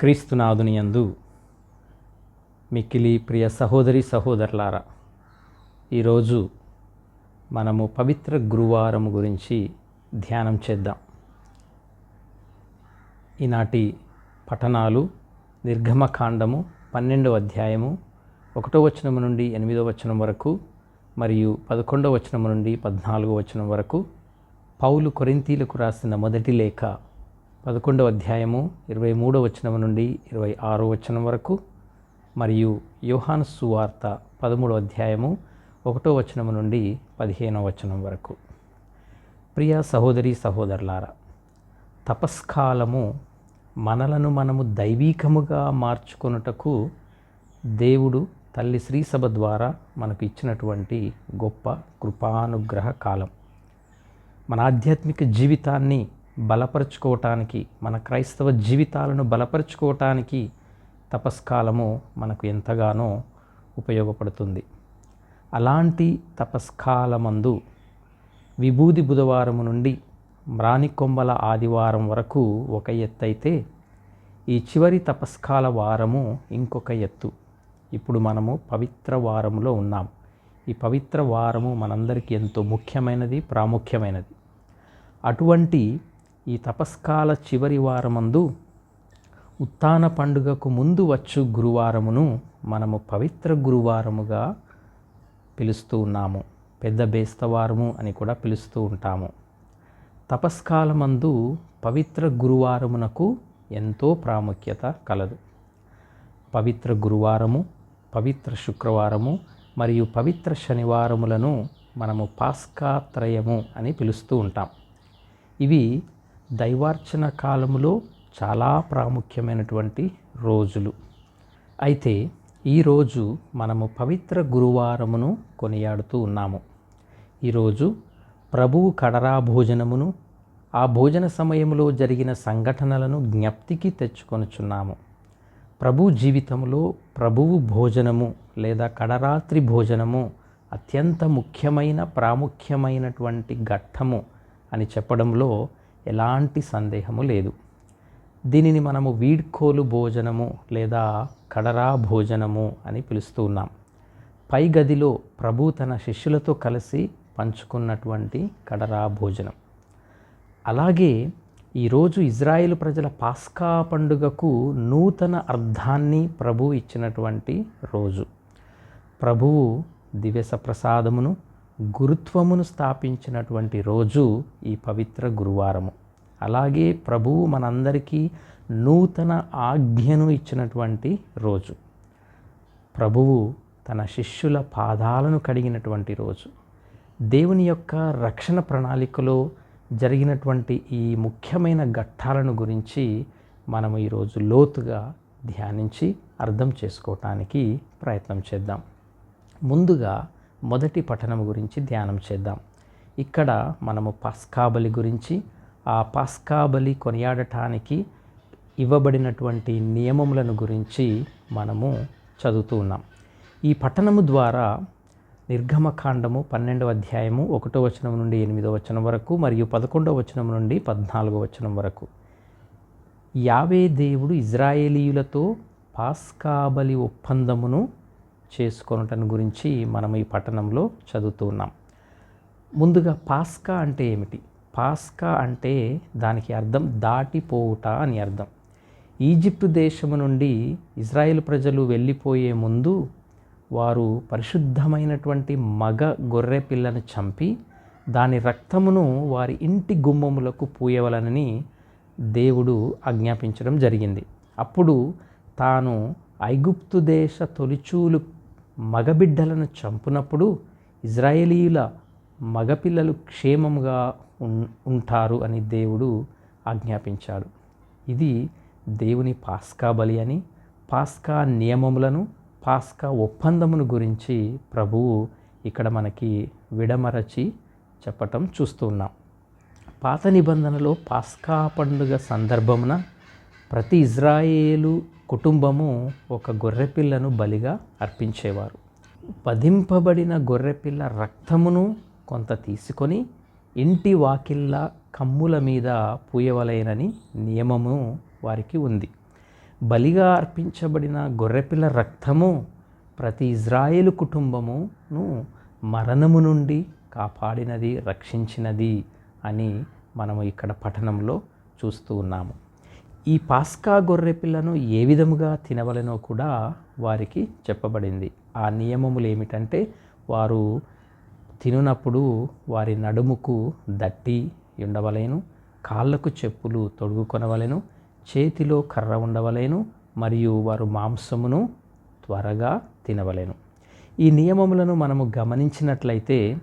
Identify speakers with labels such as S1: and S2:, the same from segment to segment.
S1: క్రీస్తునాథుని యందు మిక్కిలి ప్రియ సహోదరి సహోదరులారా ఈరోజు మనము పవిత్ర గురువారం గురించి ధ్యానం చేద్దాం. ఈనాటి పఠనాలు నిర్గమకాండము పన్నెండవ అధ్యాయము ఒకటో వచనం నుండి ఎనిమిదో వచనం వరకు మరియు పదకొండవ వచనం నుండి పద్నాలుగో వచనం వరకు పౌలు కొరింతీలకు రాసిన మొదటి లేఖ పదకొండవ అధ్యాయము ఇరవై మూడవ వచనం నుండి ఇరవై ఆరో వచనం వరకు మరియు యోహాను సువార్త పదమూడవ అధ్యాయము ఒకటో వచనం నుండి పదిహేనవ వచనం వరకు. ప్రియ సహోదరి సహోదరులారా తపస్కాలము మనలను మనము దైవీకముగా మార్చుకొనుటకు దేవుడు తల్లి శ్రీసభ ద్వారా మనకు ఇచ్చినటువంటి గొప్ప కృపానుగ్రహ కాలం. మన ఆధ్యాత్మిక జీవితాన్ని బలపరుచుకోవటానికి మన క్రైస్తవ జీవితాలను బలపరుచుకోవటానికి తపస్కాలము మనకు ఎంతగానో ఉపయోగపడుతుంది. అలాంటి తపస్కాలమందు విభూది బుధవారము నుండి మ్రానికొంబల ఆదివారం వరకు ఒక ఎత్తు అయితే ఈ చివరి తపస్కాల వారము ఇంకొక ఎత్తు. ఇప్పుడు మనము పవిత్ర వారములో ఉన్నాం. ఈ పవిత్ర వారము మనందరికీ ఎంతో ముఖ్యమైనది ప్రాముఖ్యమైనది. అటువంటి ఈ తపస్కాల చివరి వారమందు ఉత్తాన పండుగకు ముందు వచ్చు గురువారమును మనము పవిత్ర గురువారముగా పిలుస్తూ ఉన్నాము. పెద్ద బేస్తవారము అని కూడా పిలుస్తూ ఉంటాము. తపస్కాలమందు పవిత్ర గురువారమునకు ఎంతో ప్రాముఖ్యత కలదు. పవిత్ర గురువారము పవిత్ర శుక్రవారము మరియు పవిత్ర శనివారములను మనము పాస్కాత్రయము అని పిలుస్తూ ఉంటాం. ఇవి దైవార్చన కాలములో చాలా ప్రాముఖ్యమైనటువంటి రోజులు. అయితే ఈరోజు మనము పవిత్ర గురువారమును కొనియాడుతూ ఉన్నాము. ఈరోజు ప్రభువు కడరా భోజనమును ఆ భోజన సమయంలో జరిగిన సంఘటనలను జ్ఞప్తికి తెచ్చుకొనుచున్నాము. ప్రభు జీవితంలో ప్రభువు భోజనము లేదా కడరాత్రి భోజనము అత్యంత ముఖ్యమైన ప్రాముఖ్యమైనటువంటి ఘట్టము అని చెప్పడంలో ఎలాంటి సందేహము లేదు. దీనిని మనము వీడ్కోలు భోజనము లేదా కడరా భోజనము అని పిలుస్తూ ఉన్నాం. పై గదిలో ప్రభు తన శిష్యులతో కలిసి పంచుకున్నటువంటి కడరా భోజనం. అలాగే ఈరోజు ఇజ్రాయేల్ ప్రజల పాస్కా పండుగకు నూతన అర్థాన్ని ప్రభు ఇచ్చినటువంటి రోజు. ప్రభువు దివ్యస ప్రసాదమును గురుత్వమును స్థాపించినటువంటి రోజు ఈ పవిత్ర గురువారము. అలాగే ప్రభువు మనందరికీ నూతన ఆజ్ఞను ఇచ్చినటువంటి రోజు. ప్రభువు తన శిష్యుల పాదాలను కడిగినటువంటి రోజు. దేవుని యొక్క రక్షణ ప్రణాళికలో జరిగినటువంటి ఈ ముఖ్యమైన ఘట్టాలను గురించి మనం ఈరోజు లోతుగా ధ్యానించి అర్థం చేసుకోవటానికి ప్రయత్నం చేద్దాం. ముందుగా మొదటి పఠనం గురించి ధ్యానం చేద్దాం. ఇక్కడ మనము పస్కాబలి గురించి ఆ పస్కాబలి కొనియాడటానికి ఇవ్వబడినటువంటి నియమములను గురించి మనము చదువుతూ ఉన్నాం. ఈ పట్టణము ద్వారా నిర్గమకాండము పన్నెండవ అధ్యాయము ఒకటో వచనం నుండి ఎనిమిదో వచనం వరకు మరియు పదకొండవ వచనం నుండి పద్నాలుగో వచనం వరకు. యావే దేవుడు ఇజ్రాయేలీయులతో పాస్కాబలి ఒప్పందమును చేసుకొనటం గురించి మనం ఈ పట్టణంలో చదువుతున్నాం ముందుగా పాస్కా అంటే ఏమిటి? పాస్కా అంటే దానికి అర్థం దాటిపోవుట అని అర్థం. ఈజిప్టు దేశము నుండి ఇజ్రాయెల్ ప్రజలు వెళ్ళిపోయే ముందు వారు పరిశుద్ధమైనటువంటి మగ గొర్రె పిల్లను చంపి దాని రక్తమును వారి ఇంటి గుమ్మములకు పూయవలనని దేవుడు ఆజ్ఞాపించడం జరిగింది. అప్పుడు తాను ఐగుప్తు దేశ తొలిచూలు మగబిడ్డలను చంపునప్పుడు ఇజ్రాయేలీయుల మగపిల్లలు క్షేమముగా ఉన్ ఉంటారు అని దేవుడు ఆజ్ఞాపించాడు. ఇది దేవుని పాస్కా బలి అని పాస్కా నియమములను పాస్కా ఒప్పందమును గురించి ప్రభువు ఇక్కడ మనకి విడమరచి చెప్పటం చూస్తున్నాం పాత నిబంధనలో పాస్కా పండుగ సందర్భమున ప్రతి ఇజ్రాయేలు కుటుంబము ఒక గొర్రెపిల్లను బలిగా అర్పించేవారు. పదింపబడిన గొర్రెపిల్ల రక్తమును కొంత తీసుకొని ఇంటి వాకిళ్ళ కమ్ముల మీద పూయవలైనని నియమము వారికి ఉంది. బలిగా అర్పించబడిన గొర్రెపిల్ల రక్తము ప్రతి ఇజ్రాయేలు కుటుంబమును మరణము నుండి కాపాడినది రక్షించినది అని మనము ఇక్కడ పఠనంలో చూస్తూ ఉన్నాము. ఈ పాస్కా గొర్రె పిల్లను ఏ విధముగా తినవలనో కూడా వారికి చెప్పబడింది. ఆ నియమములు ఏమిటంటే వారు తినునప్పుడు వారి నడుముకు దట్టి ఉండవలేను కాళ్ళకు చెప్పులు తొడుగుకొనవలెను చేతిలో కర్ర ఉండవలేను మరియు వారు మాంసమును త్వరగా తినవలేను. ఈ నియమములను మనము గమనించినట్లయితే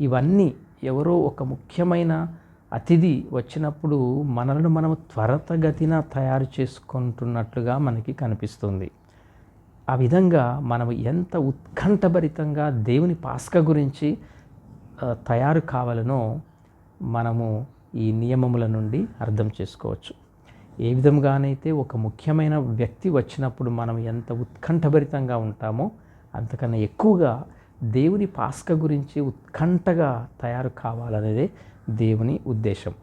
S1: ఇవన్నీ ఎవరో ఒక ముఖ్యమైన అతిథి వచ్చినప్పుడు మనలను మనం త్వరతగతిన తయారు చేసుకుంటున్నట్లుగా మనకి కనిపిస్తుంది. ఆ విధంగా మనం ఎంత ఉత్కంఠభరితంగా దేవుని పాస్క గురించి తయారు కావాలనో మనము ఈ నియమముల నుండి అర్థం చేసుకోవచ్చు. ఏ విధంగానైతే ఒక ముఖ్యమైన వ్యక్తి వచ్చినప్పుడు మనం ఎంత ఉత్కంఠభరితంగా ఉంటామో అంతకన్నా ఎక్కువగా దేవుని పాస్క గురించి ఉత్కంఠగా తయారు కావాలనేదే దేవుని ఉద్దేశం.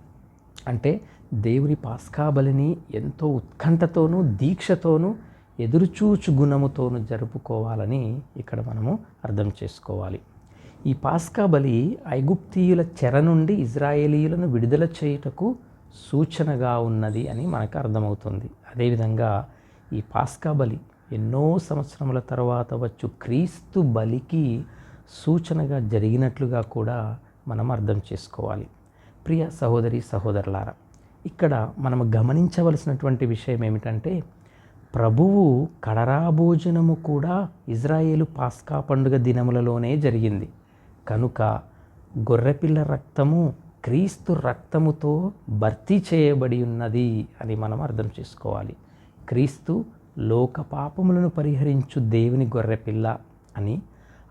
S1: అంటే దేవుని పాస్కా బలిని ఎంతో ఉత్కంఠతోనూ దీక్షతోనూ ఎదురుచూచు గుణముతోనూ జరుపుకోవాలని ఇక్కడ మనము అర్థం చేసుకోవాలి. ఈ పాస్కా బలి ఐగుప్తీయుల చెర నుండి ఇజ్రాయేలీయులను విడుదల చేయుటకు సూచనగా ఉన్నది అని మనకు అర్థమవుతుంది. అదేవిధంగా ఈ పాస్కా బలి ఎన్నో సంవత్సరముల తర్వాత వచ్చు క్రీస్తు బలికి సూచనగా జరిగినట్లుగా కూడా మనం అర్థం చేసుకోవాలి. ప్రియ సహోదరి సహోదరులారా ఇక్కడ మనం గమనించవలసినటువంటి విషయం ఏమిటంటే ప్రభువు కడరా భోజనము కూడా ఇజ్రాయేలు పాస్కా పండుగ దినములలోనే జరిగింది. కనుక గొర్రెపిల్ల రక్తము క్రీస్తు రక్తముతో భర్తీ చేయబడి ఉన్నది అని మనం అర్థం చేసుకోవాలి. క్రీస్తు లోక పాపములను పరిహరించు దేవుని గొర్రెపిల్ల అని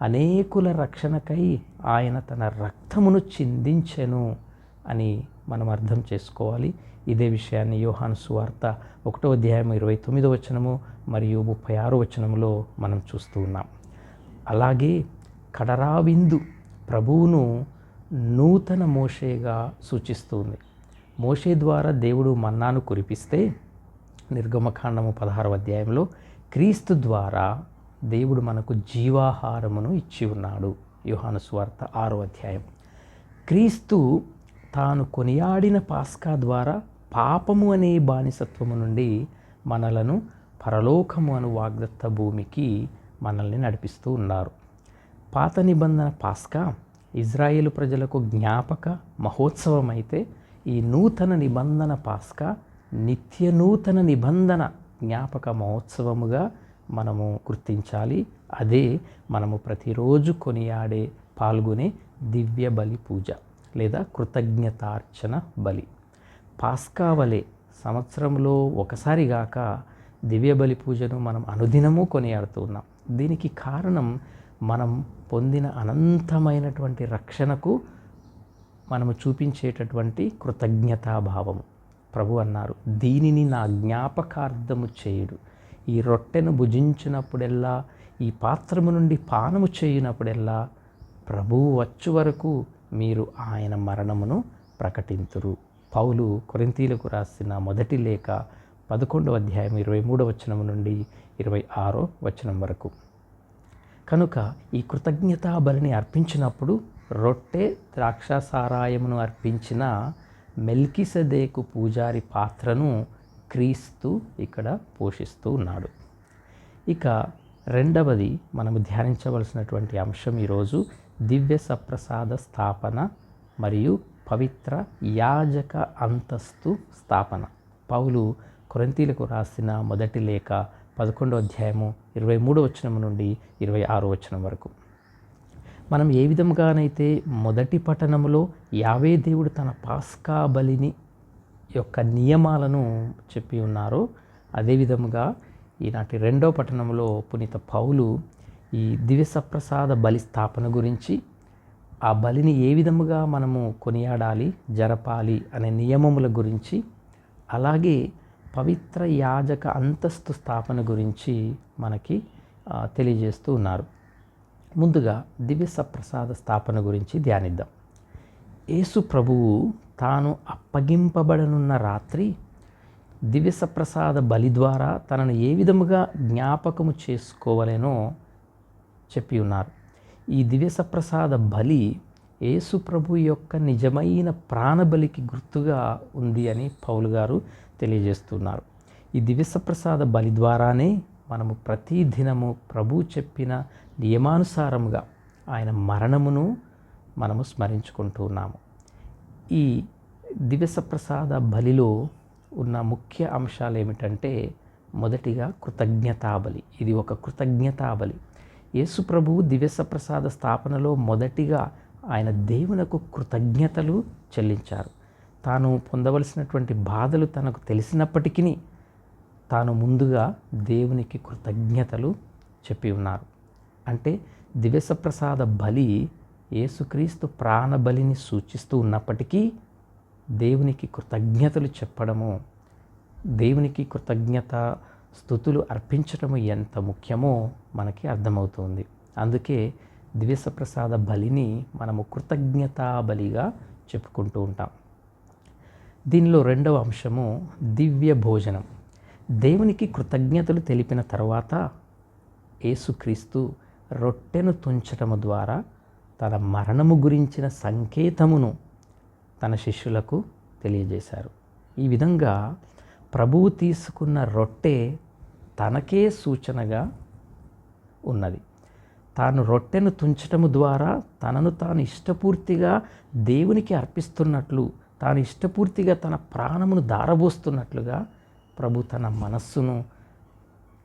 S1: అనేకుల రక్షణకై ఆయన తన రక్తమును చిందించెను అని మనం అర్థం చేసుకోవాలి. ఇదే విషయాన్ని యోహాను సువార్త ఒకటో అధ్యాయం ఇరవై తొమ్మిదో వచనము మరియు ముప్పై ఆరో వచనములో మనం చూస్తూ ఉన్నాం. అలాగే కడరావిందు ప్రభువును నూతన మోషేగా సూచిస్తుంది. మోషే ద్వారా దేవుడు మన్నాను కురిపిస్తే నిర్గమకాండము పదహారవ అధ్యాయంలో క్రీస్తు ద్వారా దేవుడు మనకు జీవాహారమును ఇచ్చి ఉన్నాడు. యుహాను స్వార్త ఆరో అధ్యాయం. క్రీస్తు తాను కొనియాడిన పాస్కా ద్వారా పాపము అనే బానిసత్వము నుండి మనలను పరలోకము అను వాగ్దత్త భూమికి మనల్ని నడిపిస్తూ ఉన్నారు. పాత నిబంధన పాస్కా ఇజ్రాయేల్ ప్రజలకు జ్ఞాపక మహోత్సవం అయితే ఈ నూతన నిబంధన పాస్కా నిత్య నూతన నిబంధన జ్ఞాపక మహోత్సవముగా మనము గుర్తించాలి. అదే మనము ప్రతిరోజు కొనియాడే పాల్గొనే దివ్య బలి పూజ లేదా కృతజ్ఞతార్చన బలి. పాస్కా వలె సంవత్సరంలో ఒకసారి గాక దివ్య బలి పూజను మనం అనుదినము కొనియాడుతూ ఉన్నాం. దీనికి కారణం మనం పొందిన అనంతమైనటువంటి రక్షణకు మనము చూపించేటటువంటి కృతజ్ఞతాభావము. ప్రభు అన్నారు దీనిని నా జ్ఞాపకార్థము చేయుడు. ఈ రొట్టెను భుజించినప్పుడెల్లా ఈ పాత్రము నుండి పానము చేయునప్పుడెల్లా ప్రభువు వచ్చు వరకు మీరు ఆయన మరణమును ప్రకటింతురు. పౌలు కొరింతీలకు రాసిన మొదటి లేఖ పదకొండవ అధ్యాయం ఇరవై మూడవ వచనం నుండి ఇరవై ఆరో వచనం వరకు. కనుక ఈ కృతజ్ఞతా బలిని అర్పించినప్పుడు రొట్టె ద్రాక్షాసారాయమును అర్పించిన మెల్కిసదేకు పూజారి పాత్రను క్రీస్తు ఇక్కడ పోషిస్తూ ఉన్నాడు. ఇక రెండవది మనము ధ్యానించవలసినటువంటి అంశం ఈరోజు దివ్య సప్రసాద స్థాపన మరియు పవిత్ర యాజక అంతస్తు స్థాపన. పౌలు కొరంతీలకు రాసిన మొదటి లేఖ పదకొండో అధ్యాయము ఇరవై మూడో వచనం నుండి ఇరవై ఆరో వచనం వరకు. మనం ఏ విధంగానైతే మొదటి పట్టణంలో యావే దేవుడు తన పాస్కా బలిని యొక్క నియమాలను చెప్పి ఉన్నారో అదేవిధముగా ఈనాటి రెండో పట్టణంలో పునీత పౌలు ఈ దివ్యసప్రసాద బలి స్థాపన గురించి ఆ బలిని ఏ విధముగా మనము కొనియాడాలి జరపాలి అనే నియమముల గురించి అలాగే పవిత్ర యాజక అంతస్తు స్థాపన గురించి మనకి తెలియజేస్తూ ఉన్నారు. ముందుగా దివ్య సప్రసాద స్థాపన గురించి ధ్యానిద్దాం. యేసు ప్రభువు తాను అప్పగింపబడనున్న రాత్రి దివ్యసప్రసాద బలి ద్వారా తనను ఏ విధముగా జ్ఞాపకము చేసుకోవలేనో చెప్పి ఉన్నారు. ఈ దివ్యసప్రసాద బలి యేసు ప్రభు యొక్క నిజమైన ప్రాణబలికి గుర్తుగా ఉంది అని పౌలు గారు తెలియజేస్తున్నారు. ఈ దివ్యసప్రసాద బలి ద్వారానే మనము ప్రతి దినము ప్రభు చెప్పిన నియమానుసారముగా ఆయన మరణమును మనము స్మరించుకుంటూ ఉన్నాము. ఈ దివ్యసప్రసాద బలిలో ఉన్న ముఖ్య అంశాలు ఏమిటంటే మొదటిగా కృతజ్ఞతాబలి. ఇది ఒక కృతజ్ఞతాబలి. యేసు ప్రభువు దివ్యసప్రసాద స్థాపనలో మొదటిగా ఆయన దేవునకు కృతజ్ఞతలు చెల్లించారు. తాను పొందవలసినటువంటి బాధలు తనకు తెలిసినప్పటికీ తాను ముందుగా దేవునికి కృతజ్ఞతలు చెప్పి ఉన్నారు. అంటే దివ్యసప్రసాద బలి యేసుక్రీస్తు ప్రాణబలిని సూచిస్తూ ఉన్నప్పటికీ దేవునికి కృతజ్ఞతలు చెప్పడము దేవునికి కృతజ్ఞత స్థుతులు అర్పించడము ఎంత ముఖ్యమో మనకి అర్థమవుతుంది. అందుకే ద్వేషప్రసాద బలిని మనము కృతజ్ఞతా బలిగా చెప్పుకుంటూ ఉంటాం. దీనిలో రెండవ అంశము దివ్య భోజనం. దేవునికి కృతజ్ఞతలు తెలిపిన తర్వాత యేసుక్రీస్తు రొట్టెను తుంచటము ద్వారా తన మరణము గురించిన సంకేతమును తన శిష్యులకు తెలియజేశారు. ఈ విధంగా ప్రభువు తీసుకున్న రొట్టె తనకే సూచనగా ఉన్నది. తాను రొట్టెను తుంచటము ద్వారా తనను తాను ఇష్టపూర్తిగా దేవునికి అర్పిస్తున్నట్లు తాను ఇష్టపూర్తిగా తన ప్రాణమును దారబోస్తున్నట్లుగా ప్రభు తన మనస్సును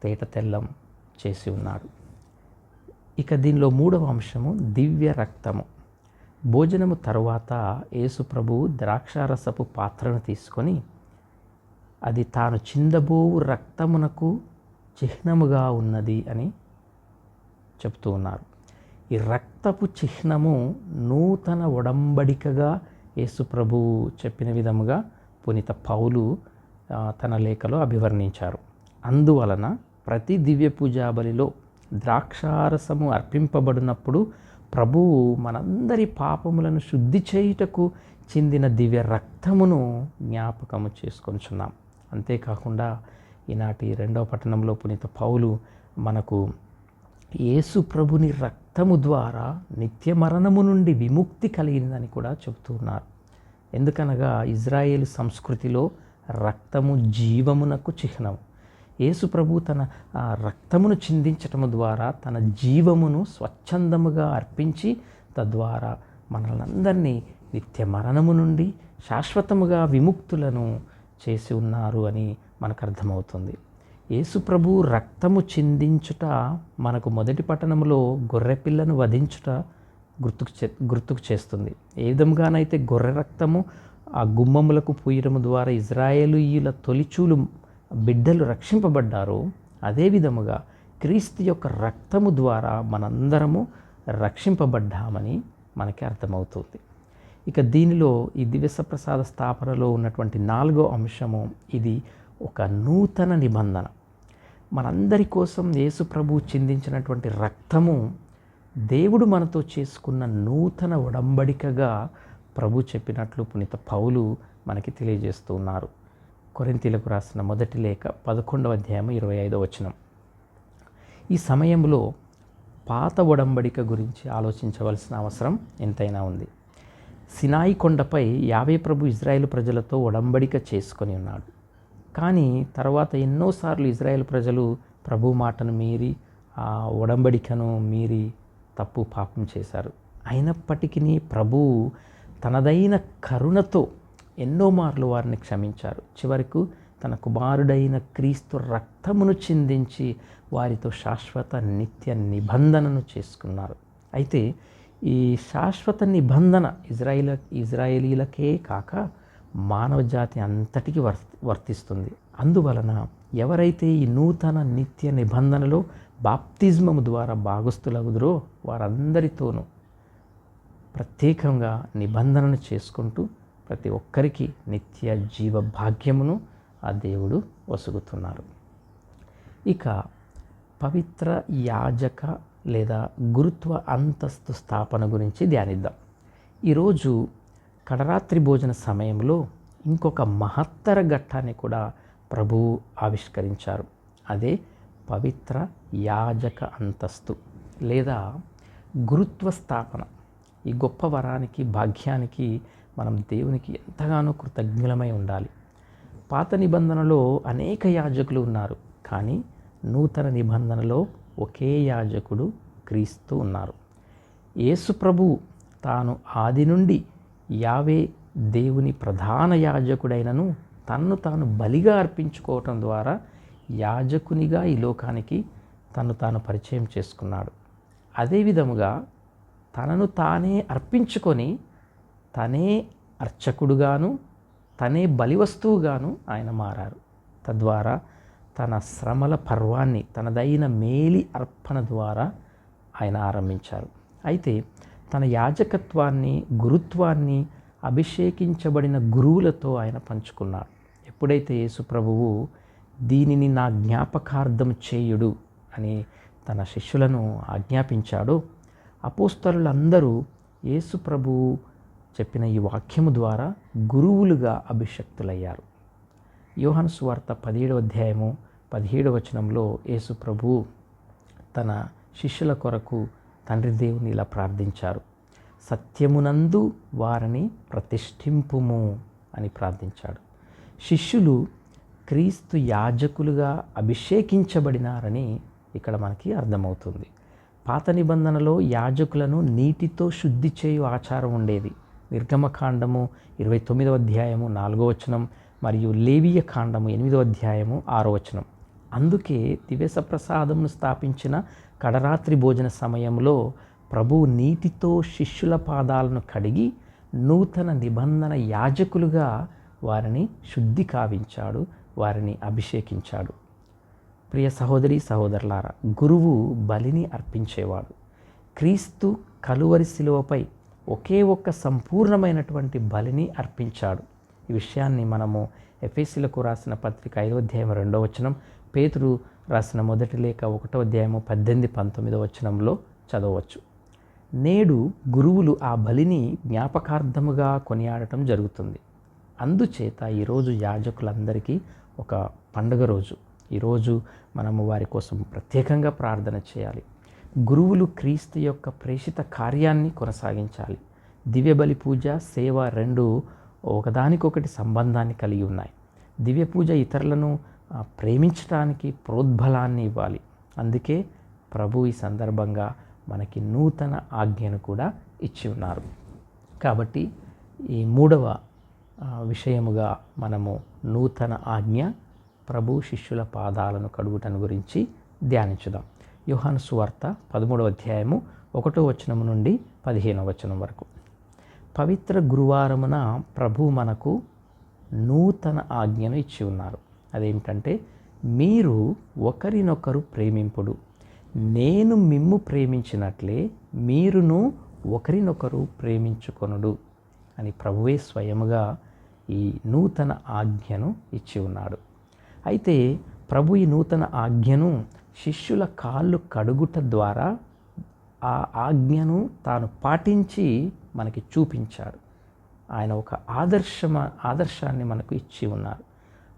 S1: తేట తెల్లం చేసి ఉన్నాడు ఇక దీనిలో మూడవ అంశము దివ్య రక్తము. భోజనము తరువాత యేసు ద్రాక్షారసపు పాత్రను తీసుకొని అది తాను చిందబోవు రక్తమునకు చిహ్నముగా ఉన్నది అని చెప్తూ ఉన్నారు. ఈ రక్తపు చిహ్నము నూతన ఒడంబడికగా యేసు ప్రభువు చెప్పిన విధముగా పునీత పౌలు తన లేఖలో అభివర్ణించారు. అందువలన ప్రతి దివ్య పూజాబలిలో ద్రాక్షారసము అర్పింపబడినప్పుడు ప్రభువు మనందరి పాపములను శుద్ధి చేయుటకు చెందిన దివ్య రక్తమును జ్ఞాపకము చేసుకొంచున్నాం అంతేకాకుండా ఈనాటి రెండవ పట్టణంలో పునీత పౌలు మనకు యేసు ప్రభుని రక్తము ద్వారా నిత్య మరణము నుండి విముక్తి కలిగిందని కూడా చెబుతూ ఉన్నారు. ఎందుకనగా ఇజ్రాయేల్ సంస్కృతిలో రక్తము జీవమునకు చిహ్నం యేసు ప్రభు తన ఆ, రక్తమును చిందించటము ద్వారా తన జీవమును స్వచ్ఛందముగా అర్పించి తద్వారా మనలందరినీ నిత్య మరణము నుండి శాశ్వతముగా విముక్తులను చేసి ఉన్నారు అని మనకు అర్థమవుతుంది యేసుప్రభు రక్తము చిందించుట మనకు మొదటి పట్టణంలో గొర్రెపిల్లను వధించుట గుర్తుకు చే గుర్తుకు చేస్తుంది. ఏ విధంగానైతే గొర్రె రక్తము ఆ గుమ్మములకు పూయడం ద్వారా ఇజ్రాయేలీయుల తొలిచూలు బిడ్డలు రక్షింపబడ్డారో అదే విధముగా క్రీస్తు యొక్క రక్తము ద్వారా మనందరము రక్షింపబడ్డామని మనకి అర్థమవుతుంది. ఇక దీనిలో ఈ దివ్యసప్రసాద స్థాపనలో ఉన్నటువంటి నాలుగో అంశము ఇది ఒక నూతన నిబంధన. మనందరి కోసం యేసు ప్రభు చిందించినటువంటి రక్తము దేవుడు మనతో చేసుకున్న నూతన ఒడంబడికగా ప్రభు చెప్పినట్లు పునీత పౌలు మనకి తెలియజేస్తున్నారు కొరింతీలకు రాసిన మొదటి లేఖ పదకొండవ అధ్యాయం ఇరవై ఐదవ వచనం. ఈ సమయంలో పాత ఒడంబడిక గురించి ఆలోచించవలసిన అవసరం ఎంతైనా ఉంది. సినాయి కొండపై యావే ప్రభు ఇజ్రాయేల్ ప్రజలతో ఒడంబడిక చేసుకొని ఉన్నాడు. కానీ తర్వాత ఎన్నోసార్లు ఇజ్రాయేల్ ప్రజలు ప్రభు మాటను మీరి ఆ ఒడంబడికను మీరి తప్పు పాపం చేశారు. అయినప్పటికీ ప్రభు తనదైన కరుణతో ఎన్నో మార్లు వారిని క్షమించారు. చివరకు తన కుమారుడైన క్రీస్తు రక్తమును చిందించి వారితో శాశ్వత నిత్య నిబంధనను చేసుకున్నారు. అయితే ఈ శాశ్వత నిబంధన ఇజ్రాయిల ఇజ్రాయేలీలకే కాక మానవ జాతి అంతటికి వర్ వర్తిస్తుంది. అందువలన ఎవరైతే ఈ నూతన నిత్య నిబంధనలో బాప్తిజమము ద్వారా భాగస్థులగుదురో వారందరితోనూ ప్రత్యేకంగా నిబంధనను చేసుకుంటూ ప్రతి ఒక్కరికి నిత్య జీవ భాగ్యమును ఆ దేవుడు వసుగుతున్నారు. ఇక పవిత్ర యాజక లేదా గురుత్వ అంతస్తు స్థాపన గురించి ధ్యానిద్దాం. ఈరోజు కడరాత్రి భోజన సమయంలో ఇంకొక మహత్తర ఘట్టాన్ని కూడా ప్రభువు ఆవిష్కరించారు. అదే పవిత్ర యాజక అంతస్తు లేదా గురుత్వ స్థాపన. ఈ గొప్ప వరానికి భాగ్యానికి మనం దేవునికి ఎంతగానో కృతజ్ఞులమై ఉండాలి. పాత నిబంధనలో అనేక యాజకులు ఉన్నారు కానీ నూతన నిబంధనలో ఒకే యాజకుడు క్రీస్తు ఉన్నారు. యేసు ప్రభు తాను ఆది నుండి యావే దేవుని ప్రధాన యాజకుడైనను తన్ను తాను బలిగా అర్పించుకోవటం ద్వారా యాజకునిగా ఈ లోకానికి తను తాను పరిచయం చేసుకున్నాడు. అదేవిధముగా తనను తానే అర్పించుకొని తనే అర్చకుడుగాను తనే బలివస్తువుగాను ఆయన మారారు. తద్వారా తన శ్రమల పర్వాన్ని తనదైన మేలి అర్పణ ద్వారా ఆయన ఆరంభించారు. అయితే తన యాజకత్వాన్ని గురుత్వాన్ని అభిషేకించబడిన గురువులతో ఆయన పంచుకున్నాడు ఎప్పుడైతే యేసు ప్రభువు దీనిని నా జ్ఞాపకార్థం చేయుడు అని తన శిష్యులను ఆజ్ఞాపించాడో అపోస్తరులందరూ యేసు ప్రభువు చెప్పిన ఈ వాక్యము ద్వారా గురువులుగా అభిషక్తులయ్యారు. యోహన్ సువార్త పదిహేడవ అధ్యాయము పదిహేడవ వచనంలో యేసు ప్రభు తన శిష్యుల కొరకు తండ్రి దేవుని ఇలా ప్రార్థించారు. సత్యమునందు వారిని ప్రతిష్ఠింపుము అని ప్రార్థించాడు. శిష్యులు క్రీస్తు యాజకులుగా అభిషేకించబడినారని ఇక్కడ మనకి అర్థమవుతుంది. పాత నిబంధనలో యాజకులను నీటితో శుద్ధి చేయు ఆచారం ఉండేది. నిర్గమకాండము ఇరవై తొమ్మిదవ అధ్యాయము నాలుగో వచనం మరియు లేవియ కాండము ఎనిమిదవ అధ్యాయము ఆరో వచనం. అందుకే దివ్యస ప్రసాదమును స్థాపించిన కడరాత్రి భోజన సమయంలో ప్రభు నీటితో శిష్యుల పాదాలను కడిగి నూతన నిబంధన యాజకులుగా వారిని శుద్ధి కావించాడు వారిని అభిషేకించాడు. ప్రియ సహోదరి సహోదరులారా గురువు బలిని అర్పించేవాడు. క్రీస్తు కలువరి శిలువపై ఒకే ఒక్క సంపూర్ణమైనటువంటి బలిని అర్పించాడు. ఈ విషయాన్ని మనము ఎఫ్ఎస్సీలకు రాసిన పత్రిక ఐదో అధ్యాయం రెండో వచనం పేతురు రాసిన మొదటి లేఖ ఒకటో అధ్యాయము పద్దెనిమిది పంతొమ్మిదో వచనంలో చదవచ్చు నేడు గురువులు ఆ బలిని జ్ఞాపకార్థముగా కొనియాడటం జరుగుతుంది. అందుచేత ఈరోజు యాజకులందరికీ ఒక పండుగ రోజు. ఈరోజు మనము వారి కోసం ప్రత్యేకంగా ప్రార్థన చేయాలి. గురువులు క్రీస్తు యొక్క ప్రేషిత కార్యాన్ని కొనసాగించాలి. దివ్య బలి పూజ సేవ రెండు ఒకదానికొకటి సంబంధాన్ని కలిగి ఉన్నాయి. దివ్య పూజ ఇతరులను ప్రేమించటానికి ప్రేమించడానికి ప్రోద్బలాన్ని ఇవ్వాలి. అందుకే ప్రభు ఈ సందర్భంగా మనకి నూతన ఆజ్ఞను కూడా ఇచ్చి ఉన్నారు. కాబట్టి ఈ మూడవ విషయముగా మనము నూతన ఆజ్ఞ ప్రభు శిష్యుల పాదాలను కడుగుటను గురించి ధ్యానించుదాం. యుహాను సువార్త పదమూడవ అధ్యాయము ఒకటో వచనము నుండి పదిహేనవ వచనం వరకు. పవిత్ర గురువారమున ప్రభు మనకు నూతన ఆజ్ఞను ఇచ్చి ఉన్నారు. అదేమిటంటే మీరు ఒకరినొకరు ప్రేమింపుడు. నేను మిమ్ము ప్రేమించినట్లే మీరును ఒకరినొకరు ప్రేమించుకొనుడు అని ప్రభువే స్వయముగా ఈ నూతన ఆజ్ఞను ఇచ్చి ఉన్నాడు అయితే ప్రభు ఈ నూతన ఆజ్ఞను శిష్యుల కాళ్ళు కడుగుట ద్వారా ఆ ఆజ్ఞను తాను పాటించి మనకి చూపించాడు. ఆయన ఒక ఆదర్శమ ఆదర్శాన్ని మనకు ఇచ్చి ఉన్నారు.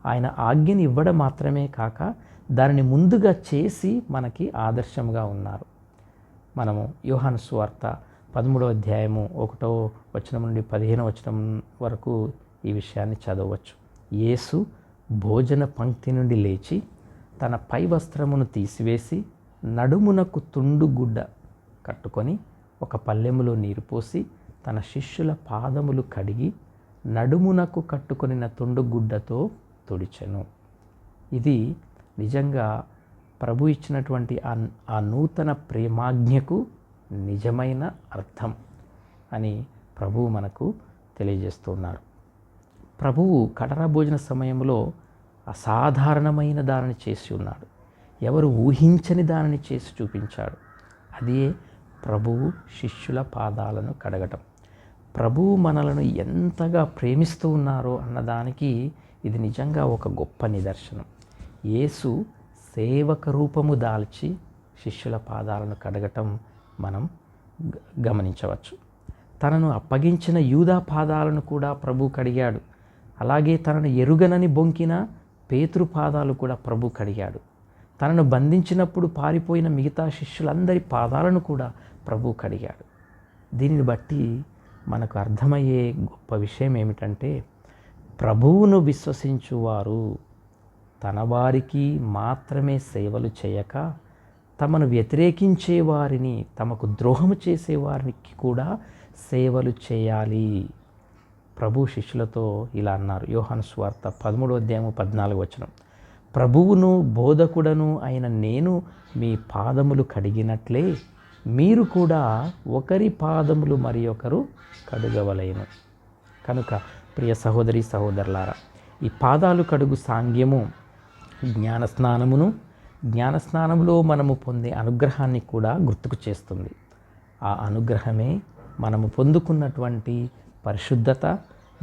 S1: ఆయన ఆజ్ఞని ఇవ్వడం మాత్రమే కాక దానిని ముందుగా చేసి మనకి ఆదర్శంగా ఉన్నారు. మనము యోహాను సువార్త పదమూడవ అధ్యాయము ఒకటో వచనం నుండి పదిహేనో వచనం వరకు ఈ విషయాన్ని చదవచ్చు. యేసు భోజన పంక్తి నుండి లేచి తన పై వస్త్రమును తీసివేసి నడుమునకు తుండుగుడ్డ కట్టుకొని ఒక పల్లెములో నీరు పోసి తన శిష్యుల పాదములు కడిగి నడుమునకు కట్టుకొనిన తుండుగుడ్డతో తుడిచెను. ఇది నిజంగా ప్రభు ఇచ్చినటువంటి ఆ ఆ నూతన ప్రేమాజ్ఞకు నిజమైన అర్థం అని ప్రభువు మనకు తెలియజేస్తున్నారు. ప్రభువు కడరా భోజన సమయంలో అసాధారణమైన దానిని చేసి ఉన్నాడు. ఎవరు ఊహించని దానిని చేసి చూపించాడు. అదే ప్రభువు శిష్యుల పాదాలను కడగటం. ప్రభువు మనలను ఎంతగా ప్రేమిస్తూ ఉన్నారో అన్నదానికి ఇది నిజంగా ఒక గొప్ప నిదర్శనం. యేసు సేవక రూపము దాల్చి శిష్యుల పాదాలను కడగటం మనం గ- గమనించవచ్చు. తనను అప్పగించిన యూదా పాదాలను కూడా ప్రభు కడిగాడు. అలాగే తనను ఎరుగనని బొంకిన పేతురు పాదాలు కూడా ప్రభు కడిగాడు. తనను బంధించినప్పుడు పారిపోయిన మిగతా శిష్యులందరి పాదాలను కూడా ప్రభు కడిగాడు. దీనిని బట్టి మనకు అర్థమయ్యే గొప్ప విషయం ఏమిటంటే ప్రభువును విశ్వసించువారు తన వారికి మాత్రమే సేవలు చేయక తమను వ్యతిరేకించే వారిని తమకు ద్రోహము చేసేవారికి కూడా సేవలు చేయాలి. ప్రభు శిష్యులతో ఇలా అన్నారు. యోహాను స్వార్త పదమూడో అధ్యాయము పద్నాలుగు వచనం. ప్రభువును బోధకుడను అయిన నేను మీ పాదములు కడిగినట్లే మీరు కూడా ఒకరి పాదములు మరి ఒకరు కడుగవలేను. కనుక ప్రియ సహోదరి సహోదరులారా ఈ పాదాలు కడుగు సాంగ్యము జ్ఞానస్నానమును జ్ఞానస్నానంలో మనము పొందే అనుగ్రహాన్ని కూడా గుర్తుకు చేస్తుంది. ఆ అనుగ్రహమే మనము పొందుకున్నటువంటి పరిశుద్ధత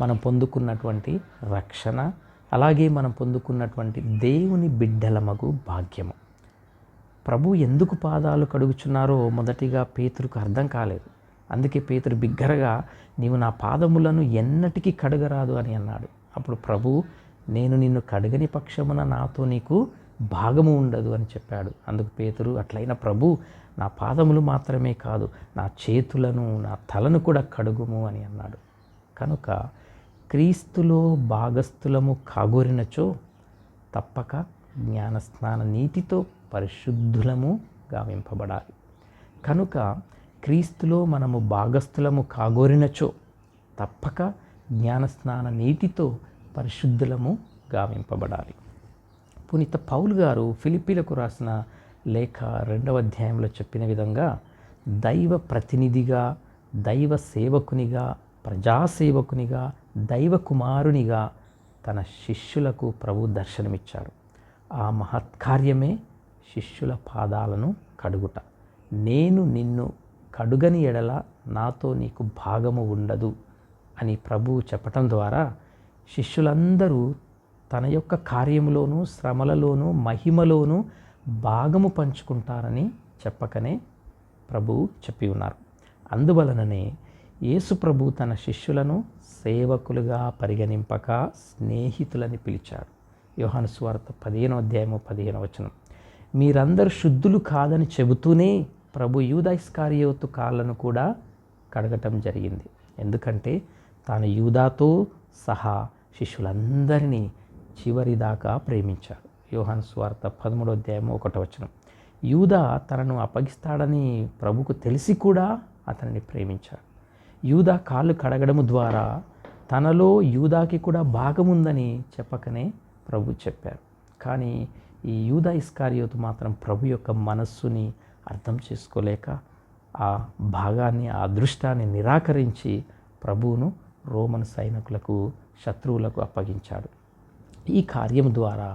S1: మనం పొందుకున్నటువంటి రక్షణ అలాగే మనం పొందుకున్నటువంటి దేవుని బిడ్డలమగు భాగ్యము. ప్రభు ఎందుకు పాదాలు కడుగుచున్నారో మొదటిగా పేతురుకు అర్థం కాలేదు. అందుకే పేతురు బిగ్గరగా నీవు నా పాదములను ఎన్నటికీ కడగరాదు అని అన్నాడు. అప్పుడు ప్రభు నేను నిన్ను కడగని పక్షమున నాతో నీకు భాగము ఉండదు అని చెప్పాడు. అందుకు పేతురు అట్లయిన ప్రభు నా పాదములు మాత్రమే కాదు నా చేతులను నా తలను కూడా కడుగుము అని అన్నాడు. కనుక క్రీస్తులో భాగస్థులము కాగోరినచో తప్పక జ్ఞానస్నాన నీటితో పరిశుద్ధులము గావింపబడాలి. కనుక క్రీస్తులో మనము భాగస్థులము కాగోరినచో తప్పక జ్ఞానస్నాన నీటితో పరిశుద్ధులము గావింపబడాలి. పునీత పౌలు గారు ఫిలిపీలకు రాసిన లేఖ రెండవ అధ్యాయంలో చెప్పిన విధంగా దైవ ప్రతినిధిగా దైవ సేవకునిగా ప్రజాసేవకునిగా దైవ కుమారునిగా తన శిష్యులకు ప్రభు దర్శనమిచ్చాడు. ఆ మహత్కార్యమే శిష్యుల పాదాలను కడుగుట. నేను నిన్ను కడుగని ఎడల నాతో నీకు భాగము ఉండదు అని ప్రభువు చెప్పటం ద్వారా శిష్యులందరూ తన యొక్క కార్యములోనూ శ్రమలలోనూ మహిమలోనూ భాగము పంచుకుంటారని చెప్పకనే ప్రభువు చెప్పి ఉన్నారు. అందువలననే యేసుప్రభు తన శిష్యులను సేవకులుగా పరిగణింపక స్నేహితులని పిలిచాడు. యోహాను స్వార్త పదిహేనో అధ్యాయము పదిహేను వచనం. మీరందరూ శుద్ధులు కాదని చెబుతూనే ప్రభు యూదాయిస్కారియోతు కాళ్ళను కూడా కడగటం జరిగింది. ఎందుకంటే తాను యూదాతో సహా శిష్యులందరినీ చివరి దాకా ప్రేమించాడు. యోహాను స్వార్త పదమూడో అధ్యాయము ఒకటో వచనం. యూదా తనను అప్పగిస్తాడని ప్రభుకు తెలిసి కూడా అతనిని ప్రేమించాడు. యూదా కాళ్ళు కడగడము ద్వారా తనలో యూదాకి కూడా భాగముందని చెప్పకనే ప్రభు చెప్పారు. కానీ ఈ యూదా ఇస్కారియోతు మాత్రం ప్రభు యొక్క మనస్సుని అర్థం చేసుకోలేక ఆ భాగాన్ని ఆ అదృష్టాన్ని నిరాకరించి ప్రభువును రోమన్ సైనికులకు శత్రువులకు అప్పగించాడు. ఈ కార్యం ద్వారా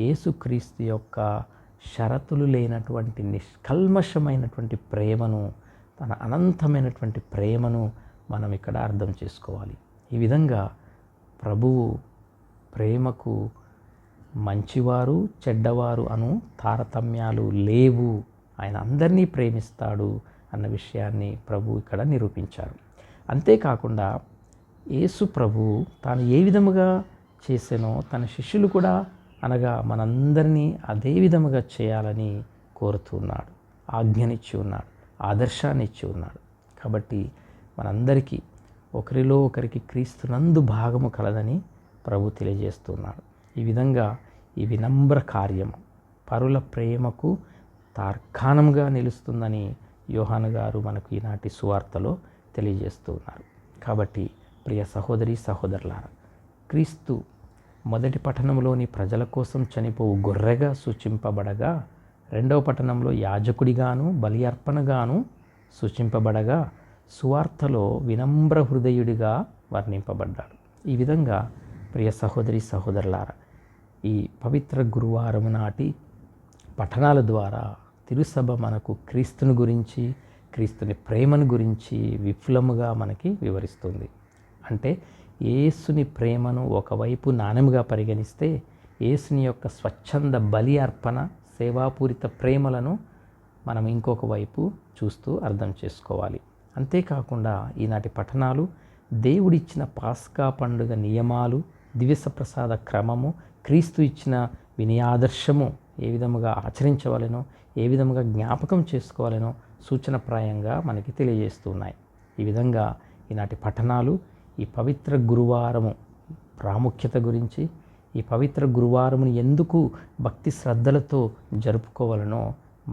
S1: యేసుక్రీస్తు యొక్క షరతులు లేనటువంటి నిష్కల్మషమైనటువంటి ప్రేమను తన అనంతమైనటువంటి ప్రేమను మనం ఇక్కడ అర్థం చేసుకోవాలి. ఈ విధంగా ప్రభువు ప్రేమకు మంచివారు చెడ్డవారు అను తారతమ్యాలు లేవు. ఆయన అందరినీ ప్రేమిస్తాడు అన్న విషయాన్ని ప్రభు ఇక్కడ నిరూపించారు. అంతేకాకుండా యేసు ప్రభు తాను ఏ విధముగా చేసానో తన శిష్యులు కూడా అనగా మనందరినీ అదే విధముగా చేయాలని కోరుతున్నాడు ఆజ్ఞనిచ్చి ఉన్నాడు. ఆదర్శాన్ని ఇచ్చి ఉన్నాడు. కాబట్టి మనందరికీ ఒకరిలో ఒకరికి క్రీస్తునందు భాగము కలదని ప్రభు తెలియజేస్తున్నాడు. ఈ విధంగా ఈ వినమ్ర కార్యము పరుల ప్రేమకు తార్కాణంగా నిలుస్తుందని యోహాను గారు మనకు ఈనాటి సువార్తలో తెలియజేస్తూ ఉన్నారు కాబట్టి ప్రియ సహోదరి సహోదరులారా క్రీస్తు మొదటి పట్టణంలోని ప్రజల కోసం చనిపోవు గొర్రెగా సూచింపబడగా రెండవ పట్టణంలో యాజకుడిగాను బలి అర్పణగాను సూచింపబడగా సువార్తలో వినమ్ర హృదయుడిగా వర్ణింపబడ్డాడు. ఈ విధంగా ప్రియ సహోదరి సహోదరులారా ఈ పవిత్ర గురువారం నాటి పఠనాల ద్వారా తిరుసభ మనకు క్రీస్తుని గురించి క్రీస్తుని ప్రేమను గురించి విఫులముగా మనకి వివరిస్తుంది. అంటే ఏసుని ప్రేమను ఒకవైపు నాణ్యముగా పరిగణిస్తే ఏసుని యొక్క స్వచ్ఛంద బలి అర్పణ సేవాపూరిత ప్రేమలను మనం ఇంకొక వైపు చూస్తూ అర్థం చేసుకోవాలి. అంతేకాకుండా ఈనాటి పఠనాలు దేవుడిచ్చిన పాస్కా పండుగ నియమాలు దివ్యస ప్రసాద క్రమము క్రీస్తు ఇచ్చిన వినయాదర్శము ఏ విధముగా ఆచరించవలెనో ఏ విధముగా జ్ఞాపకం చేసుకోవాలనో సూచనప్రాయంగా మనకి తెలియజేస్తున్నాయి. ఈ విధంగా ఈనాటి పఠనాలు ఈ పవిత్ర గురువారము ప్రాముఖ్యత గురించి ఈ పవిత్ర గురువారముని ఎందుకు భక్తి శ్రద్ధలతో జరుపుకోవాలనో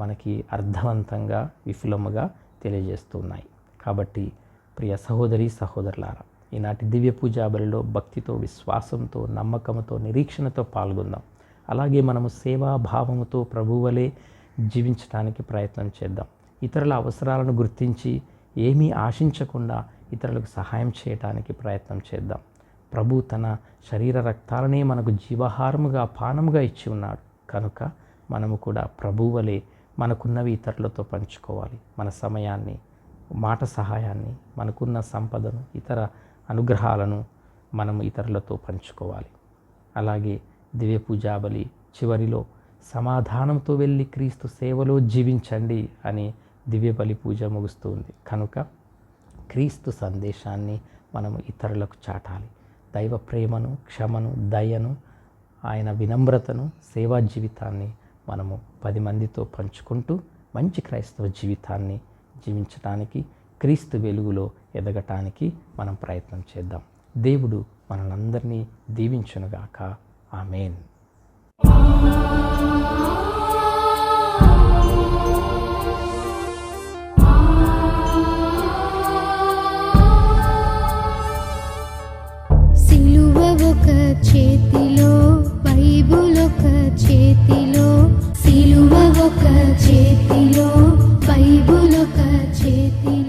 S1: మనకి అర్థవంతంగా విఫులముగా తెలియజేస్తున్నాయి. కాబట్టి ప్రియ సహోదరి సహోదరులారా ఈనాటి దివ్య పూజా బలిలో భక్తితో విశ్వాసంతో నమ్మకంతో నిరీక్షణతో పాల్గొందాం. అలాగే మనము సేవాభావముతో ప్రభువలే జీవించడానికి ప్రయత్నం చేద్దాం. ఇతరుల అవసరాలను గుర్తించి ఏమీ ఆశించకుండా ఇతరులకు సహాయం చేయడానికి ప్రయత్నం చేద్దాం. ప్రభు తన శరీర రక్తాలనే మనకు జీవాహారముగా పానముగా ఇచ్చి ఉన్నాడు. కనుక మనము కూడా ప్రభువలే మనకున్నవి ఇతరులతో పంచుకోవాలి. మన సమయాన్ని మాట సహాయాన్ని మనకున్న సంపదను ఇతర అనుగ్రహాలను మనం ఇతరులతో పంచుకోవాలి. అలాగే దివ్య పూజాబలి చివరిలో సమాధానంతో వెళ్ళి క్రీస్తు సేవలో జీవించండి అని దివ్య బలి పూజ ముగుస్తుంది. కనుక క్రీస్తు సందేశాన్ని మనము ఇతరులకు చాటాలి. దైవ ప్రేమను క్షమను దయను ఆయన వినమ్రతను సేవా జీవితాన్ని మనము పది మందితో పంచుకుంటూ మంచి క్రైస్తవ జీవితాన్ని జీవించటానికి క్రీస్తు వెలుగులో ఎదగటానికి మనం ప్రయత్నం చేద్దాం. దేవుడు మనలందరినీ దీవించునుగాక. ఆమెన్.
S2: సిలువ ఒక చేతిలో బైబుల్ ఒక చేతిలో సిలువ ఒక చేతిలో. 决定